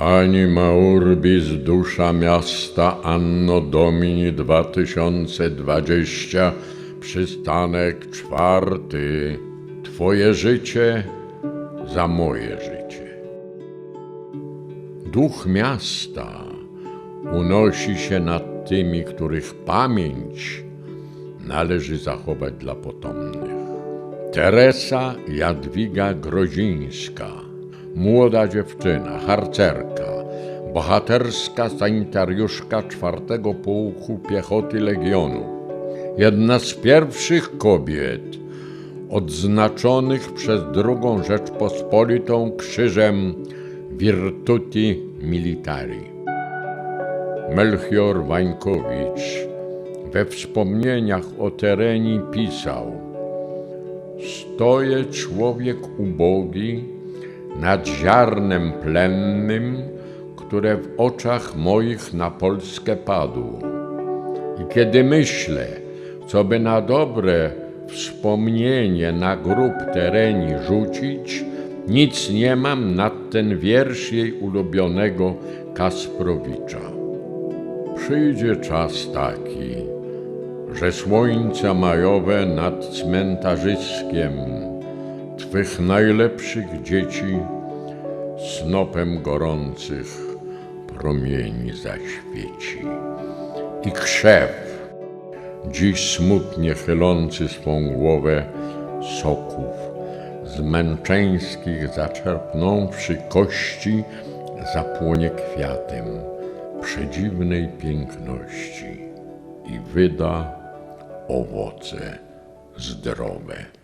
Anima urbis dusza miasta Anno Domini 2020 Przystanek czwarty. Twoje życie za moje życie. Duch miasta unosi się nad tymi, których pamięć należy zachować dla potomnych. Teresa Jadwiga Grozińska, młoda dziewczyna, harcerka, bohaterska sanitariuszka czwartego pułku piechoty Legionu. Jedna z pierwszych kobiet odznaczonych przez II Rzeczpospolitą krzyżem Virtuti Militari. Melchior Wańkowicz we wspomnieniach o terenie pisał Stoję człowiek ubogi nad ziarnem plennym, które w oczach moich na Polskę padło. I kiedy myślę, co by na dobre wspomnienie na grób tereni rzucić, nic nie mam nad ten wiersz jej ulubionego Kasprowicza. Przyjdzie czas taki, że słońce majowe nad cmentarzyskiem Twych najlepszych dzieci snopem gorących promieni zaświeci. I krzew, dziś smutnie chylący swą głowę soków, z męczeńskich zaczerpnąwszy kości, zapłonie kwiatem przedziwnej piękności i wyda owoce zdrowe.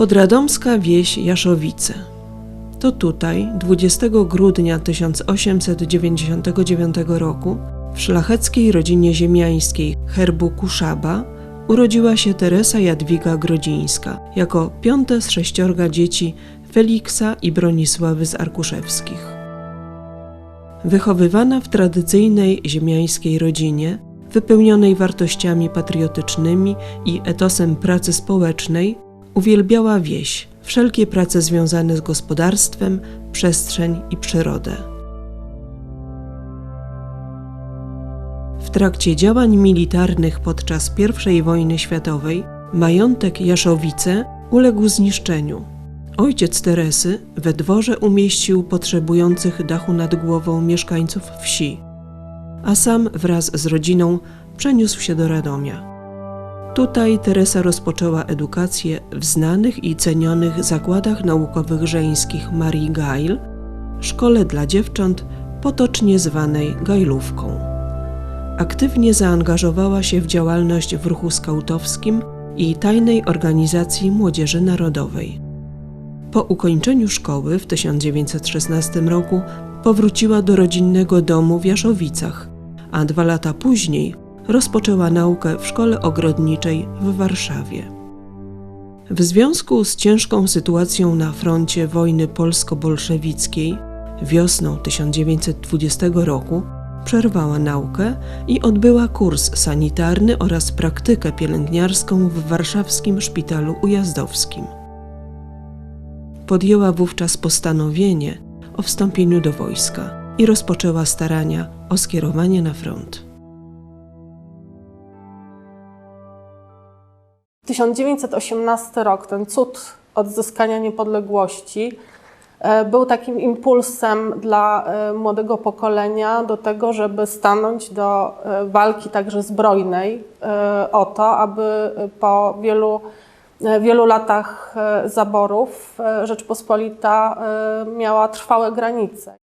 Podradomska wieś Jaszowice. To tutaj 20 grudnia 1899 roku w szlacheckiej rodzinie ziemiańskiej herbu Kuszaba urodziła się Teresa Jadwiga Grodzińska jako piąte z sześciorga dzieci Feliksa i Bronisławy z Arkuszewskich. Wychowywana w tradycyjnej ziemiańskiej rodzinie, wypełnionej wartościami patriotycznymi i etosem pracy społecznej, uwielbiała wieś, wszelkie prace związane z gospodarstwem, przestrzeń i przyrodę. W trakcie działań militarnych podczas I wojny światowej majątek Jaszowice uległ zniszczeniu. Ojciec Teresy we dworze umieścił potrzebujących dachu nad głową mieszkańców wsi, a sam wraz z rodziną przeniósł się do Radomia. Tutaj Teresa rozpoczęła edukację w znanych i cenionych zakładach naukowych żeńskich Marii Gail, szkole dla dziewcząt, potocznie zwanej Gajlówką. Aktywnie zaangażowała się w działalność w ruchu skautowskim i tajnej organizacji Młodzieży Narodowej. Po ukończeniu szkoły w 1916 roku powróciła do rodzinnego domu w Jaszowicach, a dwa lata później rozpoczęła naukę w szkole ogrodniczej w Warszawie. W związku z ciężką sytuacją na froncie wojny polsko-bolszewickiej wiosną 1920 roku przerwała naukę i odbyła kurs sanitarny oraz praktykę pielęgniarską w warszawskim szpitalu ujazdowskim. Podjęła wówczas postanowienie o wstąpieniu do wojska i rozpoczęła starania o skierowanie na front. 1918 rok, ten cud odzyskania niepodległości, e, był takim impulsem dla e, młodego pokolenia do tego, żeby stanąć do e, walki także zbrojnej o to, aby po wielu, wielu latach zaborów Rzeczpospolita miała trwałe granice.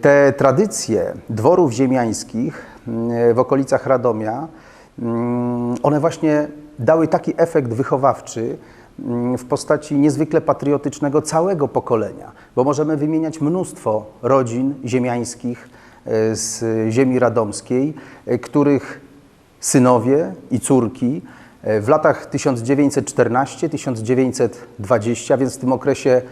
Te tradycje dworów ziemiańskich y, w okolicach Radomia, mm, one właśnie dały taki efekt wychowawczy mm, w postaci niezwykle patriotycznego całego pokolenia, bo możemy wymieniać mnóstwo rodzin ziemiańskich y, z ziemi radomskiej, y, których synowie i córki e, w latach 1914-1920, więc w tym okresie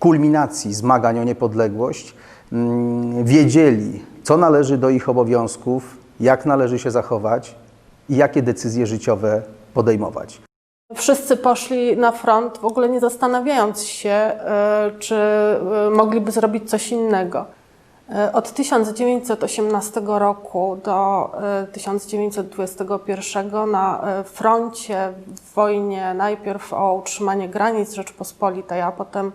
kulminacji zmagań o niepodległość, mm, wiedzieli, co należy do ich obowiązków, jak należy się zachować i jakie decyzje życiowe podejmować. Wszyscy poszli na front, w ogóle nie zastanawiając się, e, czy e, mogliby zrobić coś innego. E, Od 1918 roku do e, 1921 na froncie w wojnie najpierw o utrzymanie granic Rzeczpospolitej, a potem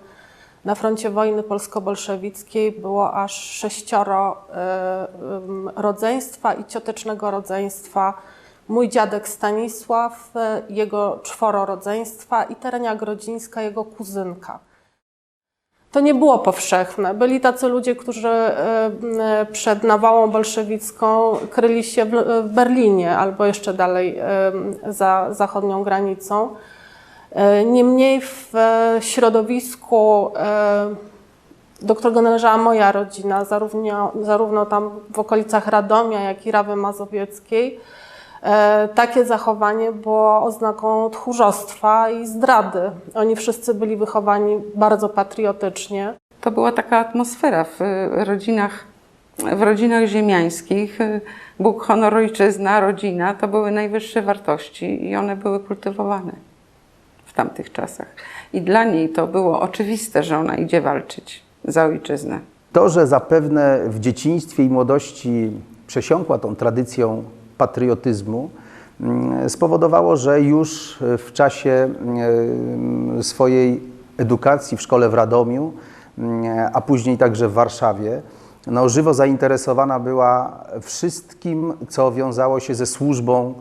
na froncie wojny polsko-bolszewickiej było aż sześcioro rodzeństwa i ciotecznego rodzeństwa. Mój dziadek Stanisław, e, jego czworo rodzeństwa i Terenia Grodzińska, jego kuzynka. To nie było powszechne. Byli tacy ludzie, którzy e, m, przed nawałą bolszewicką kryli się w, Berlinie albo jeszcze dalej e, za zachodnią granicą. E, Niemniej w e, środowisku, e, do którego należała moja rodzina, zarówno, zarówno tam w okolicach Radomia, jak i Rawy Mazowieckiej, e, takie zachowanie było oznaką tchórzostwa i zdrady. Oni wszyscy byli wychowani bardzo patriotycznie. To była taka atmosfera w y, rodzinach, w rodzinach ziemiańskich. Y, Bóg, honor, ojczyzna, rodzina to były najwyższe wartości i one były kultywowane w tamtych czasach. I dla niej to było oczywiste, że ona idzie walczyć za ojczyznę. To, że zapewne w dzieciństwie i młodości przesiąkła tą tradycją patriotyzmu, mm, spowodowało, że już w czasie mm, swojej edukacji w szkole w Radomiu, mm, a później także w Warszawie, no, żywo zainteresowana była wszystkim, co wiązało się ze służbą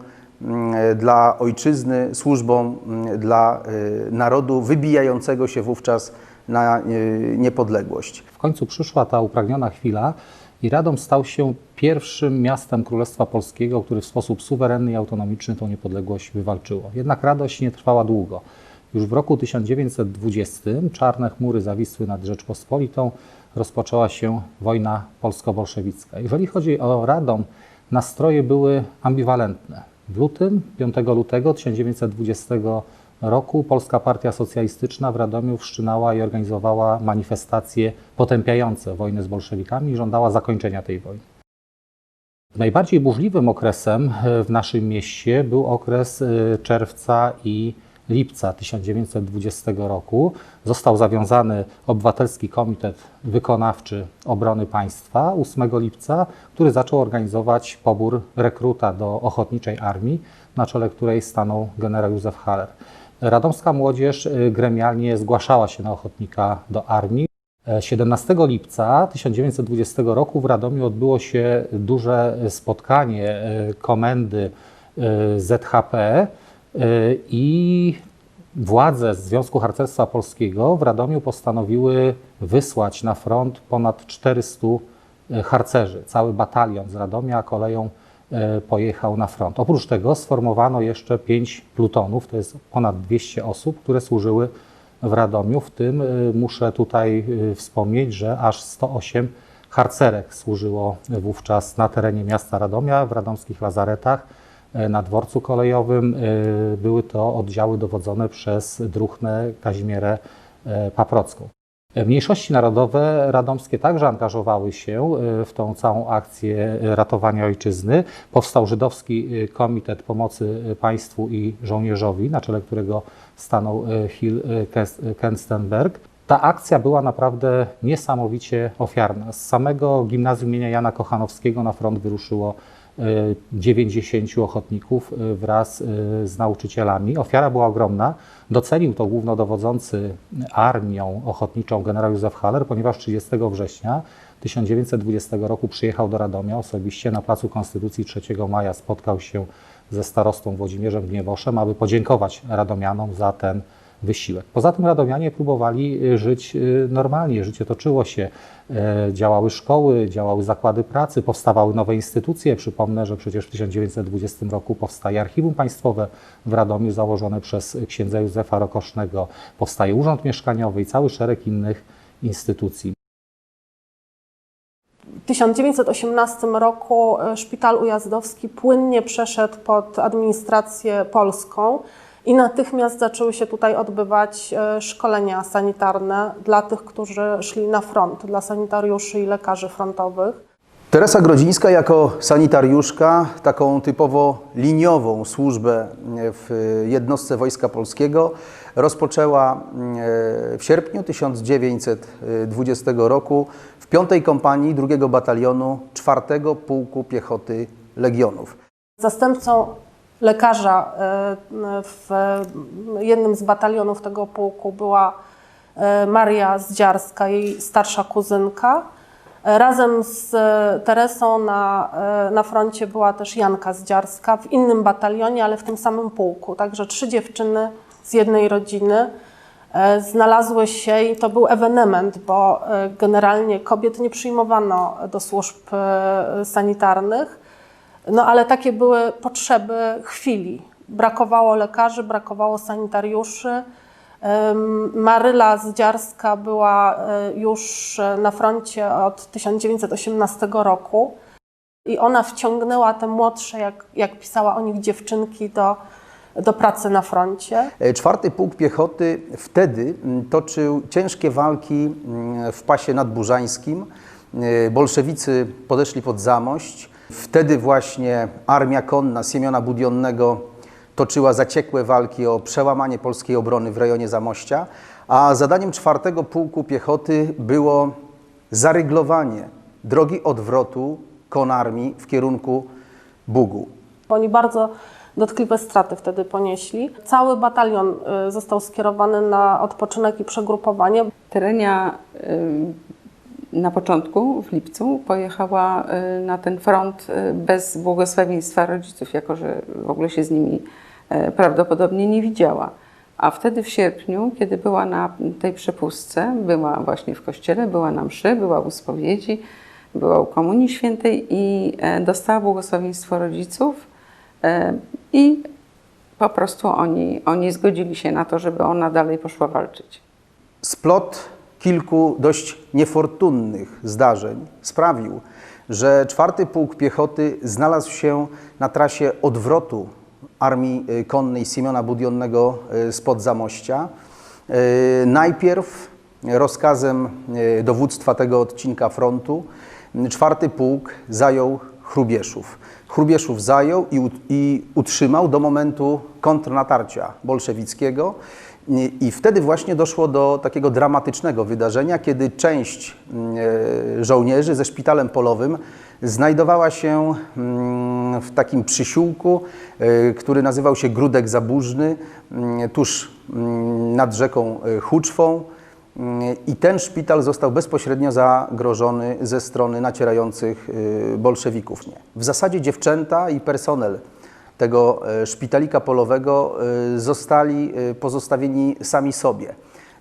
dla ojczyzny, służbą dla y, narodu wybijającego się wówczas na y, niepodległość. W końcu przyszła ta upragniona chwila i Radom stał się pierwszym miastem Królestwa Polskiego, który w sposób suwerenny i autonomiczny tą niepodległość wywalczyło. Jednak radość nie trwała długo. Już w roku 1920 czarne chmury zawisły nad Rzeczpospolitą, rozpoczęła się wojna polsko-bolszewicka. Jeżeli chodzi o Radom, nastroje były ambiwalentne. W lutym, 5 lutego 1920 roku Polska Partia Socjalistyczna w Radomiu wszczynała i organizowała manifestacje potępiające wojnę z bolszewikami i żądała zakończenia tej wojny. Najbardziej burzliwym okresem e, w naszym mieście był okres e, czerwca i lipca 1920 roku. Został zawiązany Obywatelski Komitet Wykonawczy Obrony Państwa 8 lipca, który zaczął organizować pobór rekruta do Ochotniczej Armii, na czele której stanął generał Józef Haller. Radomska młodzież e, gremialnie zgłaszała się na ochotnika do armii. E, 17 lipca 1920 roku w Radomiu odbyło się duże spotkanie e, komendy e, ZHP e, i władze Związku Harcerstwa Polskiego w Radomiu postanowiły wysłać na front ponad 400 harcerzy. Cały batalion z Radomia koleją e, pojechał na front. Oprócz tego sformowano jeszcze pięć plutonów, to jest ponad 200 osób, które służyły w Radomiu. W tym y, muszę tutaj y, wspomnieć, że aż 108 harcerek służyło wówczas na terenie miasta Radomia, w radomskich lazaretach, na dworcu kolejowym. Były to oddziały dowodzone przez druchnę Kazimierę Paprocką. Mniejszości narodowe radomskie także angażowały się y, w tą całą akcję ratowania ojczyzny. Powstał Żydowski y, Komitet Pomocy Państwu i Żołnierzowi, na czele którego stanął Hill Kenstenberg. Ta akcja była naprawdę niesamowicie ofiarna. Z samego gimnazjum imienia Jana Kochanowskiego na front wyruszyło e, 90 ochotników e, wraz e, z nauczycielami. Ofiara była ogromna. Docenił to głównodowodzący armią ochotniczą generał Józef Haller, ponieważ 30 września 1920 roku przyjechał do Radomia osobiście na Placu Konstytucji 3 maja spotkał się ze starostą Włodzimierzem Gniewoszem, aby podziękować Radomianom za ten wysiłek. Poza tym Radomianie próbowali y, żyć y, normalnie, życie toczyło się, e, działały szkoły, działały zakłady pracy, powstawały nowe instytucje. Przypomnę, że przecież w 1920 roku powstaje Archiwum Państwowe w Radomiu założone przez księdza Józefa Rokosznego, powstaje Urząd Mieszkaniowy i cały szereg innych instytucji. W 1918 roku e, szpital ujazdowski płynnie przeszedł pod administrację polską i natychmiast zaczęły się tutaj odbywać e, szkolenia sanitarne dla tych, którzy szli na front, dla sanitariuszy i lekarzy frontowych. Teresa Grodzińska jako sanitariuszka, taką typowo liniową służbę w jednostce Wojska Polskiego rozpoczęła e, w sierpniu 1920 roku w 5 kompanii 2 Batalionu 4 Pułku Piechoty Legionów. Zastępcą lekarza e, w jednym z batalionów tego pułku była e, Maria Zdziarska, jej starsza kuzynka. E, Razem z Teresą na, na froncie była też Janka Zdziarska w innym batalionie, ale w tym samym pułku. Także trzy dziewczyny z jednej rodziny znalazły się i to był ewenement, bo generalnie kobiet nie przyjmowano do służb sanitarnych. No ale takie były potrzeby chwili. Brakowało lekarzy, brakowało sanitariuszy. Maryla Zdziarska była e, już na froncie od 1918 roku i ona wciągnęła te młodsze, jak, jak pisała o nich dziewczynki, do, do pracy na froncie. E, Czwarty Pułk Piechoty wtedy mm, toczył ciężkie walki mm, w pasie nadburzańskim. E, Bolszewicy podeszli pod Zamość. Wtedy właśnie armia konna Siemiona Budionnego toczyła zaciekłe walki o przełamanie polskiej obrony w rejonie Zamościa, a zadaniem czwartego Pułku Piechoty było zaryglowanie drogi odwrotu konarmii w kierunku Bugu. Oni bardzo dotkliwe straty wtedy ponieśli. Cały batalion y, został skierowany na odpoczynek i przegrupowanie. Terenia y, na początku, w lipcu, pojechała y, na ten front y, bez błogosławieństwa rodziców, jako że w ogóle się z nimi y, prawdopodobnie nie widziała. A wtedy w sierpniu, kiedy była na tej przepustce, była właśnie w kościele, była na mszy, była u spowiedzi, była u Komunii Świętej i e, dostała błogosławieństwo rodziców e, i po prostu oni, oni zgodzili się na to, żeby ona dalej poszła walczyć. Splot kilku dość niefortunnych zdarzeń sprawił, że czwarty Pułk Piechoty znalazł się na trasie odwrotu Armii y, Konnej Siemiona Budionnego y, spod Zamościa. Y, Najpierw rozkazem dowództwa tego odcinka frontu czwarty pułk zajął Chrubieszów. Chrubieszów zajął i utrzymał do momentu kontrnatarcia bolszewickiego. I wtedy właśnie doszło do takiego dramatycznego wydarzenia, kiedy część e, żołnierzy ze szpitalem polowym znajdowała się mm, w takim przysiółku, e, który nazywał się Grudek Zaburzny, mm, tuż mm, nad rzeką e, Huczwą. Mm, I ten szpital został bezpośrednio zagrożony ze strony nacierających bolszewików. W zasadzie dziewczęta i personel tego e, szpitalika polowego y, zostali y, pozostawieni sami sobie.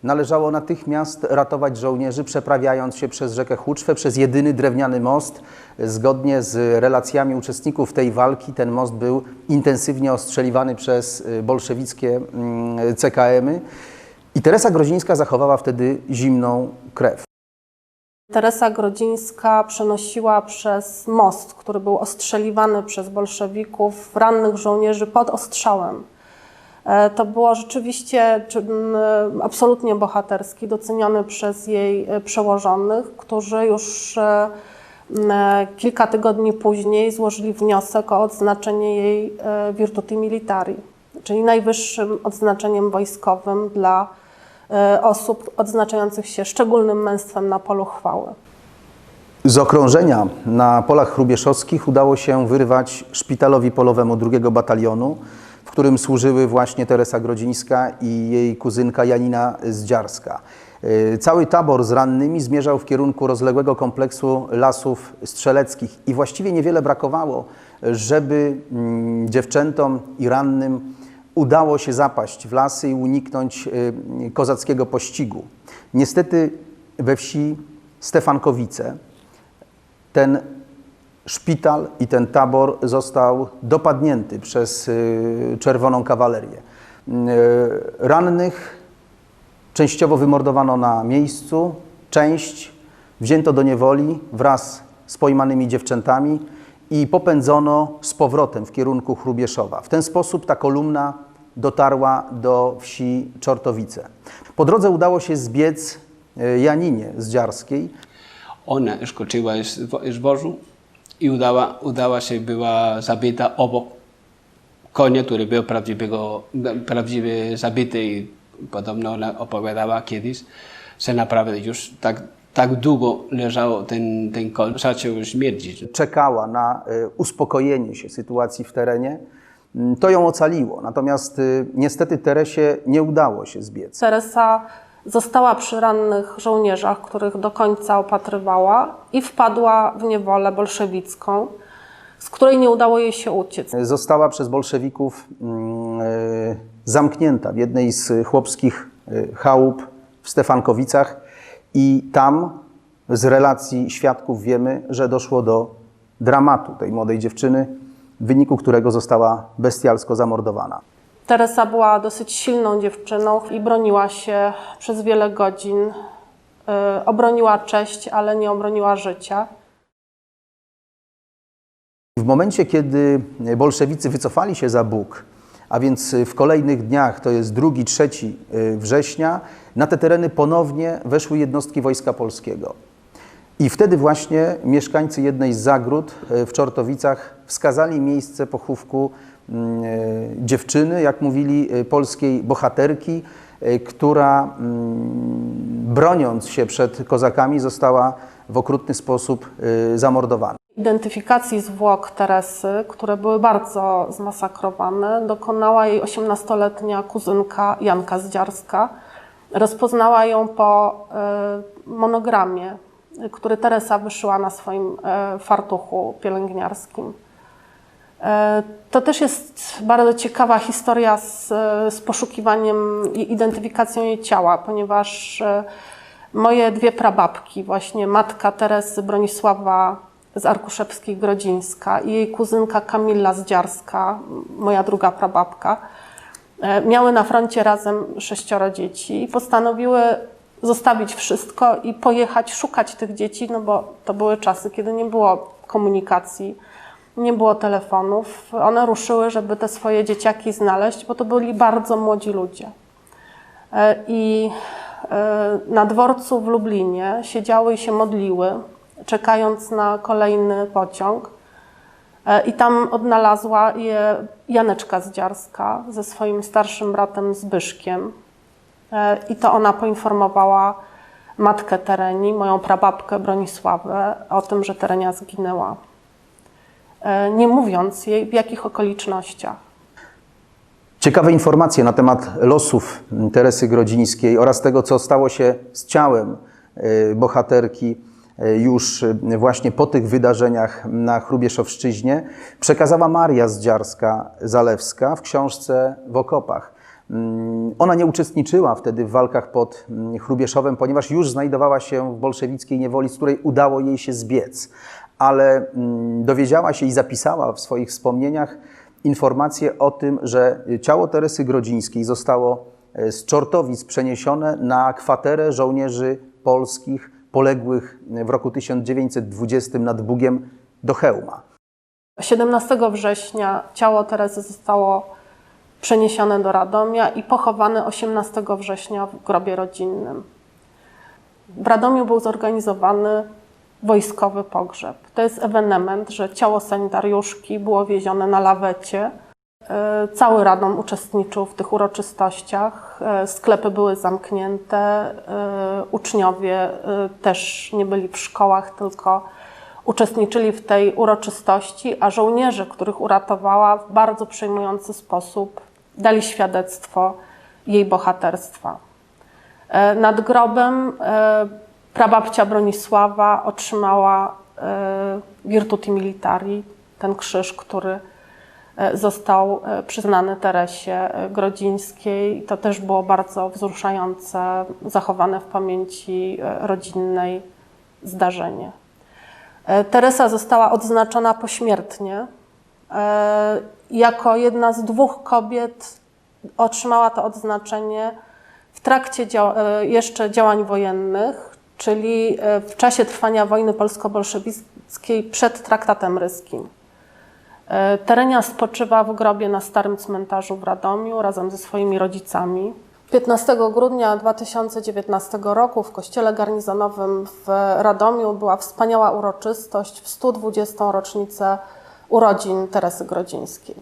Należało natychmiast ratować żołnierzy, przeprawiając się przez rzekę Huczwę, przez jedyny drewniany most. Zgodnie z relacjami uczestników tej walki, ten most był intensywnie ostrzeliwany przez bolszewickie mm, CKM-y. I Teresa Grozińska zachowała wtedy zimną krew. Teresa Grodzińska przenosiła przez most, który był ostrzeliwany przez bolszewików, rannych żołnierzy pod ostrzałem. E, To było rzeczywiście e, absolutnie bohaterski, doceniony przez jej e, przełożonych, którzy już kilka tygodni później złożyli wniosek o odznaczenie jej Virtuti Militari, czyli najwyższym odznaczeniem wojskowym dla osób odznaczających się szczególnym męstwem na polu chwały. Z okrążenia na polach hrubieszowskich udało się wyrwać szpitalowi polowemu drugiego batalionu, w którym służyły właśnie Teresa Grodzińska i jej kuzynka Janina Zdziarska. Y, Cały tabor z rannymi zmierzał w kierunku rozległego kompleksu lasów strzeleckich i właściwie niewiele brakowało, żeby mm, dziewczętom i rannym udało się zapaść w lasy i uniknąć y, kozackiego pościgu. Niestety we wsi Stefankowice ten szpital i ten tabor został dopadnięty przez y, czerwoną kawalerię. Y, Rannych częściowo wymordowano na miejscu, część wzięto do niewoli wraz z pojmanymi dziewczętami i popędzono z powrotem w kierunku Chrubieszowa. W ten sposób ta kolumna dotarła do wsi Czortowice. Po drodze udało się zbiec y, Janinie z Dziarskiej, Ona skoczyła z, wo- z wozu i udała, udała się, była zabita obok konia, który był prawdziwie zabity i podobno ona opowiadała kiedyś, że naprawdę już tak, tak długo leżał ten, ten koń, zaczął śmierdzić. czekała na y, uspokojenie się sytuacji w terenie, mm, to ją ocaliło. Natomiast y, niestety Teresie nie udało się zbiec. Teresa została przy rannych żołnierzach, których do końca opatrywała i wpadła w niewolę bolszewicką, z której nie udało jej się uciec. Została przez bolszewików mm, y, zamknięta w jednej z chłopskich chałup w Stefankowicach i tam z relacji świadków wiemy, że doszło do dramatu tej młodej dziewczyny, w wyniku którego została bestialsko zamordowana. Teresa była dosyć silną dziewczyną i broniła się przez wiele godzin. Y, Obroniła cześć, ale nie obroniła życia. W momencie, kiedy bolszewicy wycofali się za Bóg, a więc w kolejnych dniach, to jest 2-3 września, na te tereny ponownie weszły jednostki Wojska Polskiego. I wtedy właśnie mieszkańcy jednej z zagród e, w Czortowicach wskazali miejsce pochówku mm, dziewczyny, jak mówili, polskiej bohaterki, która mm, broniąc się przed kozakami została w okrutny sposób zamordowana. Identyfikacji zwłok Teresy, które były bardzo zmasakrowane, dokonała jej 18-letnia kuzynka Janka Zdziarska. Rozpoznała ją po e, monogramie, który Teresa wyszyła na swoim e, fartuchu pielęgniarskim. E, To też jest bardzo ciekawa historia z, z poszukiwaniem i identyfikacją jej ciała, ponieważ moje dwie prababki, właśnie matka Teresy Bronisława z Arkuszewskiej-Grodzińska i jej kuzynka Kamilla Zdziarska, moja druga prababka, e, miały na froncie razem sześcioro dzieci i postanowiły zostawić wszystko i pojechać szukać tych dzieci, no bo to były czasy, kiedy nie było komunikacji, nie było telefonów. One ruszyły, żeby te swoje dzieciaki znaleźć, bo to byli bardzo młodzi ludzie. E, I e, na dworcu w Lublinie siedziały i się modliły, czekając na kolejny pociąg. E, I tam odnalazła je Janeczka Zdziarska ze swoim starszym bratem Zbyszkiem. E, I to ona poinformowała matkę Tereni, moją prababkę Bronisławę, o tym, że Terenia zginęła. E, Nie mówiąc jej w jakich okolicznościach. Ciekawe informacje na temat losów Teresy Grodzińskiej oraz tego, co stało się z ciałem bohaterki już y, właśnie po tych wydarzeniach na Chrubieszowszczyźnie przekazała Maria Zdziarska-Zalewska w książce W okopach. Mm, Ona nie uczestniczyła wtedy w walkach pod mm, Chrubieszowem, ponieważ już znajdowała się w bolszewickiej niewoli, z której udało jej się zbiec. Ale mm, dowiedziała się i zapisała w swoich wspomnieniach informację o tym, że ciało Teresy Grodzińskiej zostało e, z Czortowic przeniesione na kwaterę żołnierzy polskich poległych w roku 1920 nad Bugiem do Chełma. 17 września ciało Teresy zostało przeniesione do Radomia i pochowane 18 września w grobie rodzinnym. W Radomiu był zorganizowany wojskowy pogrzeb. To jest ewenement, że ciało sanitariuszki było wiezione na lawecie cały Radom uczestniczył w tych uroczystościach. E, Sklepy były zamknięte, e, uczniowie e, też nie byli w szkołach, tylko uczestniczyli w tej uroczystości, a żołnierze, których uratowała, w bardzo przejmujący sposób dali świadectwo jej bohaterstwa. E, Nad grobem e, prababcia Bronisława otrzymała e, Virtuti Militari, ten krzyż, który e, został e, przyznany Teresie e, Grodzińskiej. To też było bardzo wzruszające, zachowane w pamięci e, rodzinnej zdarzenie. E, Teresa została odznaczona pośmiertnie. E, Jako jedna z dwóch kobiet otrzymała to odznaczenie w trakcie dział- e, jeszcze działań wojennych, czyli e, w czasie trwania wojny polsko-bolszewickiej przed traktatem ryskim. E, Terenia spoczywa w grobie na Starym Cmentarzu w Radomiu razem ze swoimi rodzicami. 15 grudnia 2019 roku w kościele garnizonowym w Radomiu była wspaniała uroczystość w 120. rocznicę urodzin Teresy Grodzińskiej.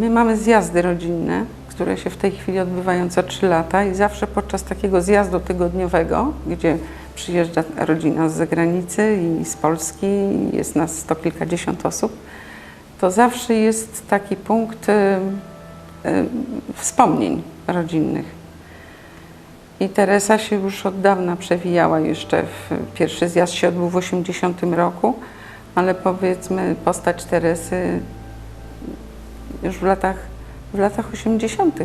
My mamy zjazdy rodzinne, które się w tej chwili odbywają co trzy lata i zawsze podczas takiego zjazdu tygodniowego, gdzie przyjeżdża rodzina z zagranicy i z Polski, jest nas sto kilkadziesiąt osób, to zawsze jest taki punkt y, y, wspomnień rodzinnych. I Teresa się już od dawna przewijała jeszcze. W, pierwszy zjazd się odbył w 80 roku, ale powiedzmy postać Teresy już w latach, w latach 80.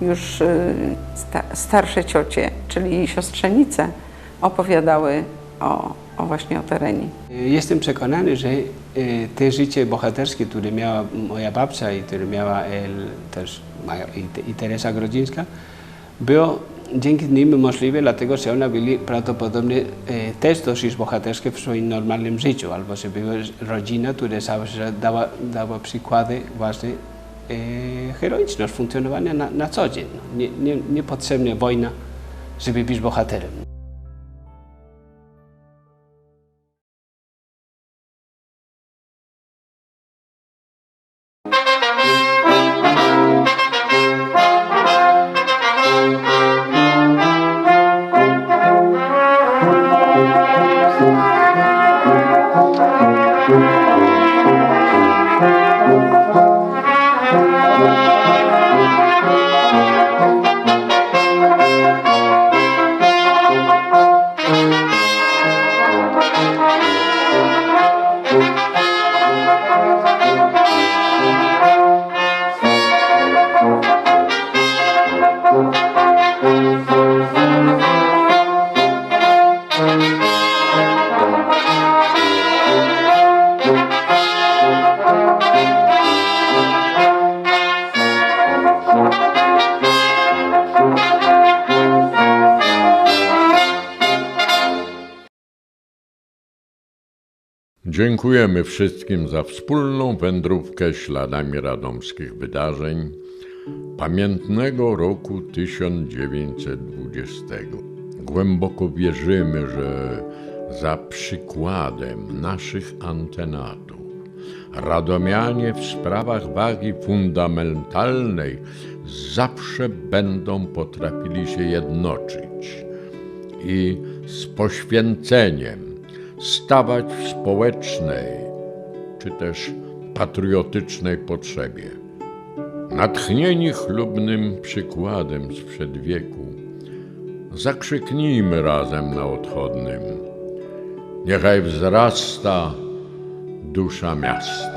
już y, sta, starsze ciocie, czyli siostrzenice, opowiadały o, o właśnie o terenie. Jestem przekonany, że e, te życie bohaterskie, które miała moja babcia i które miała el, też i, te- i Teresa Grodzińska, było dzięki nim możliwe, dlatego że one były prawdopodobnie e, też dosyć bohaterskie w swoim normalnym życiu, albo że była rodzina, która zawsze dała, dała przykłady właśnie heroiczność funkcjonowania na, na co dzień. Nie, nie, niepotrzebnie wojna, żeby być bohaterem. Dziękujemy wszystkim za wspólną wędrówkę śladami radomskich wydarzeń pamiętnego roku 1920. Głęboko wierzymy, że za przykładem naszych antenatów radomianie w sprawach wagi fundamentalnej zawsze będą potrafili się jednoczyć i z poświęceniem stawać w społecznej czy też patriotycznej potrzebie. Natchnieni chlubnym przykładem sprzed wieku, zakrzyknijmy razem na odchodnym. Niechaj wzrasta dusza miasta.